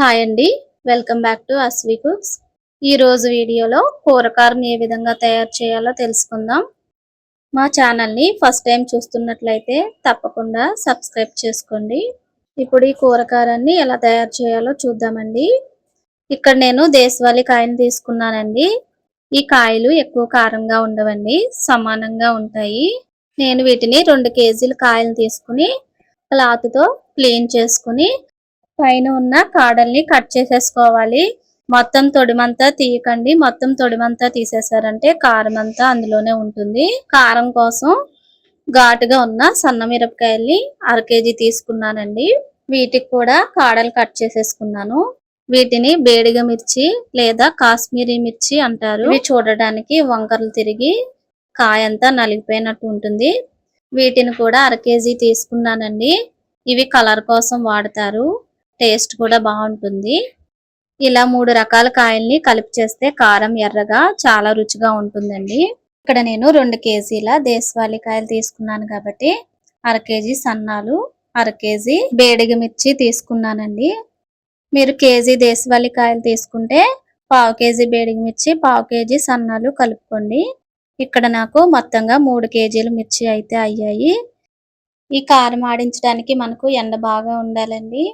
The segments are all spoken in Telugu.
హాయ్ అండి. Welcome back to Aswi cooks ఈరోజు వీడియోలో కూరకారం ఏ విధంగా తయారు చేయాలో తెలుసుకుందాం. మా ఛానల్ని ఫస్ట్ టైం చూస్తున్నట్లయితే తప్పకుండా సబ్స్క్రైబ్ చేసుకోండి. ఇప్పుడు ఈ కూరకారాన్ని ఎలా తయారు చేయాలో చూద్దామండి. ఇక్కడ నేను దేశవాళీ కాయను తీసుకున్నానండి. ఈ కాయలు ఎక్కువ కారంగా ఉండవండి సమానంగా ఉంటాయి. నేను వీటిని రెండు కేజీల కాయలు తీసుకుని క్లాత్తో క్లీన్ చేసుకుని పైన ఉన్న కాడల్ని కట్ చేసేసుకోవాలి. మొత్తం తొడిమంతా తీయకండి. మొత్తం తొడిమంతా తీసేసారంటే కారం అంతా అందులోనే ఉంటుంది. కారం కోసం ఘాటుగా ఉన్న సన్న మిరపకాయల్ని అర కేజీ తీసుకున్నానండి. వీటికి కూడా కాడలు కట్ చేసేసుకున్నాను. వీటిని బేడిగ మిర్చి లేదా కాశ్మీరీ మిర్చి అంటారు. ఇవి చూడడానికి వంకరలు తిరిగి కాయంతా నలిగిపోయినట్టు ఉంటుంది. వీటిని కూడా అర కేజీ తీసుకున్నానండి. ఇవి కలర్ కోసం వాడతారు. టేస్ట్ కూడా బాగుంటుంది. ఇలా మూడు రకాల కాయల్ని కలిపి చేస్తే కారం ఎర్రగా చాలా రుచిగా ఉంటుందండి. ఇక్కడ నేను రెండు కేజీల దేశవాళీ కాయలు తీసుకున్నాను కాబట్టి అర కేజీ సన్నాలు అర కేజీ బేడిగ మిర్చి తీసుకున్నానండి. మీరు కేజీ దేశవాళీ కాయలు తీసుకుంటే పావు కేజీ బేడిగ మిర్చి పావు కేజీ సన్నాలు కలుపుకోండి. ఇక్కడ నాకు మొత్తంగా మూడు కేజీలు మిర్చి అయితే అయ్యాయి. ఈ కారం ఆడించడానికి మనకు ఎండ బాగా ఉండాలండి.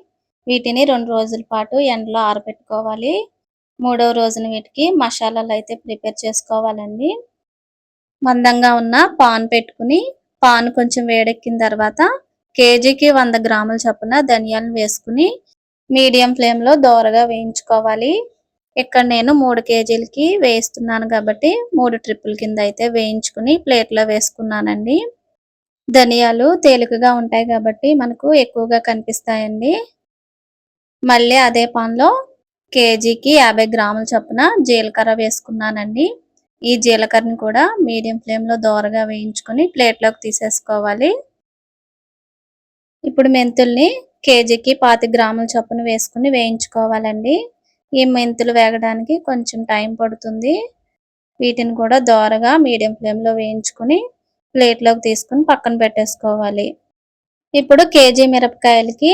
వీటిని రెండు రోజుల పాటు ఎండలో ఆరబెట్టుకోవాలి. మూడవ రోజున వీటికి మసాలాలు అయితే ప్రిపేర్ చేసుకోవాలండి. మందంగా ఉన్న పాన్ పెట్టుకుని పాన్ కొంచెం వేడెక్కిన తర్వాత కేజీకి వంద గ్రాముల చొప్పున ధనియాలను వేసుకుని మీడియం ఫ్లేమ్లో దోరగా వేయించుకోవాలి. ఇక్కడ నేను మూడు కేజీలకి వేయిస్తున్నాను కాబట్టి మూడు ట్రిప్పుల కింద అయితే వేయించుకుని ప్లేట్లో వేసుకున్నానండి. ధనియాలు తేలికగా ఉంటాయి కాబట్టి మనకు ఎక్కువగా కనిపిస్తాయండి. మళ్ళీ అదే పాన్లో కేజీకి యాభై గ్రాముల చొప్పున జీలకర్ర వేసుకున్నానండి. ఈ జీలకర్రని కూడా మీడియం ఫ్లేమ్లో దోరగా వేయించుకొని ప్లేట్లోకి తీసేసుకోవాలి. ఇప్పుడు మెంతుల్ని కేజీకి పాతి గ్రాముల చొప్పున వేసుకుని వేయించుకోవాలండి. ఈ మెంతులు వేగడానికి కొంచెం టైం పడుతుంది. వీటిని కూడా దోరగా మీడియం ఫ్లేమ్లో వేయించుకుని ప్లేట్లోకి తీసుకుని పక్కన పెట్టేసుకోవాలి. ఇప్పుడు కేజీ మిరపకాయలకి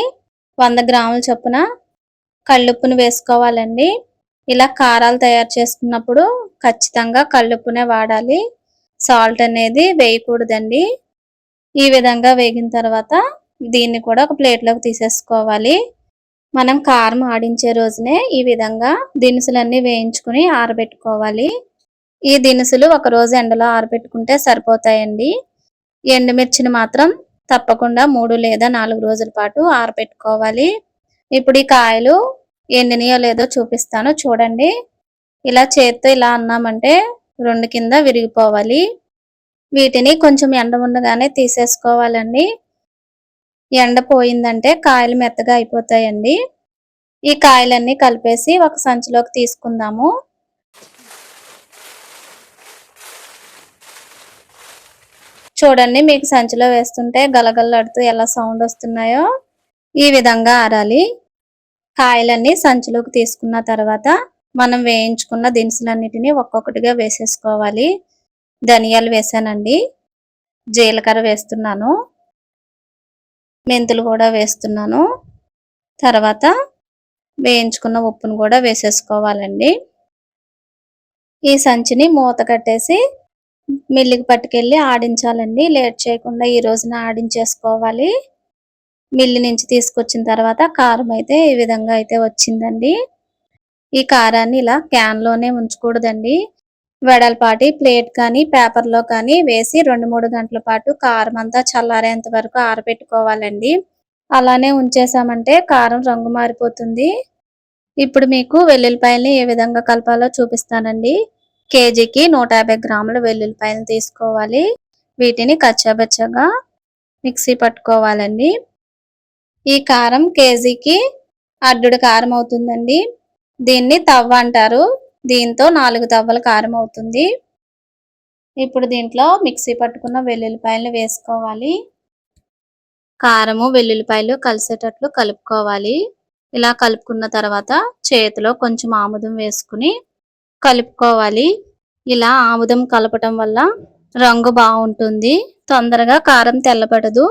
వంద గ్రాముల చొప్పున కళ్ళుప్పును వేసుకోవాలండి. ఇలా కారాలు తయారు చేసుకున్నప్పుడు ఖచ్చితంగా కళ్ళుప్పునే వాడాలి. సాల్ట్ అనేది వేయకూడదండి. ఈ విధంగా వేగిన తర్వాత దీన్ని కూడా ఒక ప్లేట్లోకి తీసేసుకోవాలి. మనం కారం ఆడించే రోజునే ఈ విధంగా దినుసులన్నీ వేయించుకుని ఆరబెట్టుకోవాలి. ఈ దినుసులు ఒక రోజు ఎండలో ఆరబెట్టుకుంటే సరిపోతాయండి. ఎండుమిర్చిని మాత్రం తప్పకుండా మూడు లేదా నాలుగు రోజుల పాటు ఆరబెట్టుకోవాలి. ఇప్పుడు ఈ కాయలు ఎండినయో లేదో చూపిస్తాను చూడండి. ఇలా చేత్తో ఇలా అన్నామంటే రెండు కింద విరిగిపోవాలి. వీటిని కొంచెం ఎండ ఉండగానే తీసేసుకోవాలండి. ఎండ పోయిందంటే కాయలు మెత్తగా అయిపోతాయండి. ఈ కాయలన్నీ కలిపేసి ఒక సంచిలోకి తీసుకుందాము. చూడండి మీకు సంచిలో వేస్తుంటే గలగల్లాడుతూ ఎలా సౌండ్ వస్తున్నాయో ఈ విధంగా ఆరాలి. కాయలన్నీ సంచిలోకి తీసుకున్న తర్వాత మనం వేయించుకున్న దినుసులన్నిటిని ఒక్కొక్కటిగా వేసేసుకోవాలి. ధనియాలు వేసానండి. జీలకర్ర వేస్తున్నాను. మెంతులు కూడా వేస్తున్నాను. తర్వాత వేయించుకున్న ఉప్పును కూడా వేసేసుకోవాలండి. ఈ సంచిని మూత కట్టేసి మిల్లికి పట్టుకెళ్ళి ఆడించాలండి. లేట్ చేయకుండా ఈ రోజున ఆడించేసుకోవాలి. మిల్లి నుంచి తీసుకొచ్చిన తర్వాత కారం అయితే ఈ విధంగా అయితే వచ్చిందండి. ఈ కారాన్ని ఇలా క్యాన్లోనే ఉంచకూడదండి. వెడల్పాటి ప్లేట్ కానీ పేపర్లో కానీ వేసి రెండు మూడు గంటల పాటు కారం అంతా చల్లారేంత వరకు ఆరబెట్టుకోవాలండి. అలానే ఉంచేసామంటే కారం రంగు మారిపోతుంది. ఇప్పుడు మీకు వెల్లుల్లిపాయల్ని ఏ విధంగా కలపాలో చూపిస్తానండి. కేజీకి నూట యాభై గ్రాముల వెల్లుల్లిపాయలు తీసుకోవాలి. వీటిని కచ్చాబచ్చగా మిక్సీ పట్టుకోవాలండి. ఈ కారం కేజీకి అడ్డుడు కారం అవుతుందండి. దీన్ని తవ్వ అంటారు. దీంతో నాలుగు తవ్వల కారం అవుతుంది. ఇప్పుడు దీంట్లో మిక్సీ పట్టుకున్న వెల్లుల్లిపాయలు వేసుకోవాలి. కారము వెల్లుల్లిపాయలు కలిసేటట్లు కలుపుకోవాలి. ఇలా కలుపుకున్న తర్వాత చేతిలో కొంచెం ఆముదం వేసుకుని కలుపుకోవాలి. ఇలా ఆముదం కలపటం వల్ల రంగు బాగుంటుంది. తొందరగా కారం తెల్లబడదు.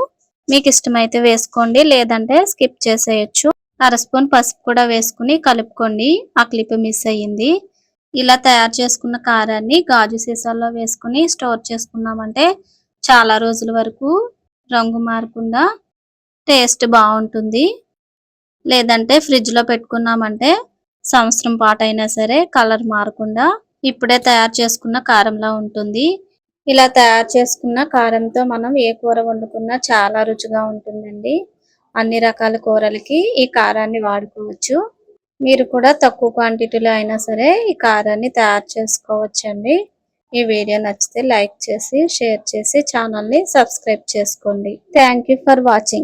మీకు ఇష్టమైతే వేసుకోండి లేదంటే స్కిప్ చేసేయచ్చు. అర స్పూన్ పసుపు కూడా వేసుకుని కలుపుకోండి. ఆ క్లిప్ మిస్ అయ్యింది. ఇలా తయారు చేసుకున్న కారాన్ని గాజు సీసాల్లో వేసుకుని స్టోర్ చేసుకున్నామంటే చాలా రోజుల వరకు రంగు మారకుండా టేస్ట్ బాగుంటుంది. లేదంటే ఫ్రిడ్జ్లో పెట్టుకున్నామంటే సంవత్సరం పాటైనా సరే కలర్ మారకుండా ఇప్పుడే తయారు చేసుకున్న కారంలా ఉంటుంది. ఇలా తయారు చేసుకున్న కారంతో మనం ఏ కూర వండుకున్నా చాలా రుచిగా ఉంటుందండి. అన్ని రకాల కూరలకి ఈ కారాన్ని వాడుకోవచ్చు. మీరు కూడా తక్కువ క్వాంటిటీలో అయినా సరే ఈ కారాన్ని తయారు చేసుకోవచ్చండి. ఈ వీడియో నచ్చితే లైక్ చేసి షేర్ చేసి ఛానల్ని సబ్స్క్రైబ్ చేసుకోండి. Thank for watching